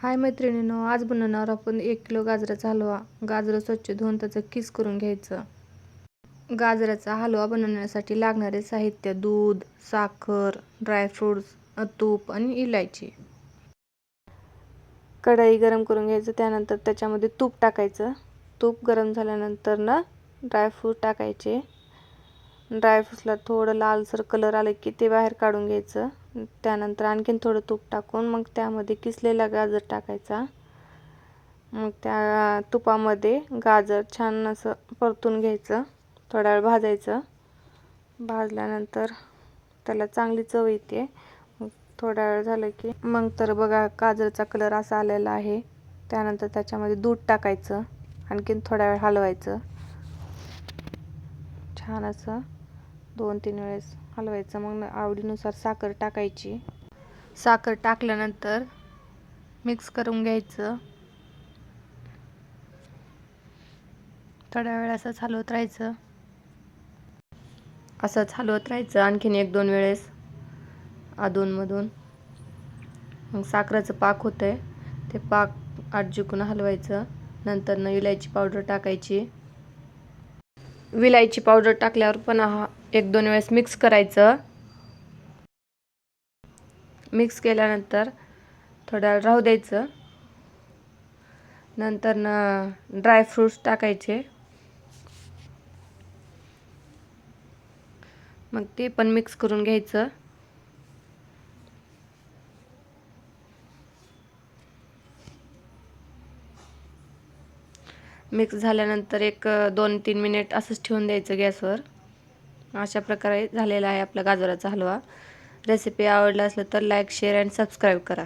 हाय मैत्रिणीनो आज बनवणार आपण एक किलो गाजराचा हलवा. गाजरं स्वच्छ धुवून त्याचं किस करून घ्यायचं. गाजराचा हलवा बनवण्यासाठी लागणारे साहित्य दूध साखर ड्रायफ्रूट्स तूप आणि इलायची. कढई गरम करून घ्यायचं त्यानंतर त्याच्यामध्ये तूप टाकायचं. तूप गरम झाल्यानंतर ना ड्रायफ्रूट टाकायचे. ड्रायफ्रूट्सला थोडं लालसर कलर आलं की ते बाहेर काढून घ्यायचं. त्यानंतर आणखीन थोडं तूप टाकून मग त्यामध्ये किसलेला गाजर टाकायचा. मग त्या तुपामध्ये गाजर छान असं परतून घ्यायचं. थोडा वेळ भाजायचं. भाजल्यानंतर त्याला चांगली चव येते. मग थोडा वेळ झालं की मग तर बघा गाजरचा कलर असा आलेला आहे. त्यानंतर त्याच्यामध्ये दूध टाकायचं. आणखीन थोडा वेळ हलवायचं. छान असं दोन तीन वेळेस हलवायचं. मग आवडीनुसार साखर टाकायची. साखर टाकल्यानंतर मिक्स करून घ्यायचं. थोड्या वेळ असंच हलवत राहायचं. असंच हलवत राहायचं आणखीन एक दोन वेळेस अधूनमधून. मग साखरेचं पाक होतं आहे ते पाक आटजुकून हलवायचं. नंतर न इलायची पावडर टाकायची. विलायची पावडर टाकल्यावर पण हा एक दोन वेळेस मिक्स करायचं. मिक्स केल्यानंतर थोड्या राहू द्यायचं. नंतर ना ड्रायफ्रूट्स टाकायचे. मग ते पण मिक्स करून घ्यायचं. मिक्स झाल्यानंतर एक दोन तीन मिनिट असंच ठेवून द्यायचं गॅसवर. अशा प्रकारे झालेला आहे आपला गाजराचा हलवा. रेसिपी आवडला असलं तर लाईक शेअर अँड सबस्क्राईब करा.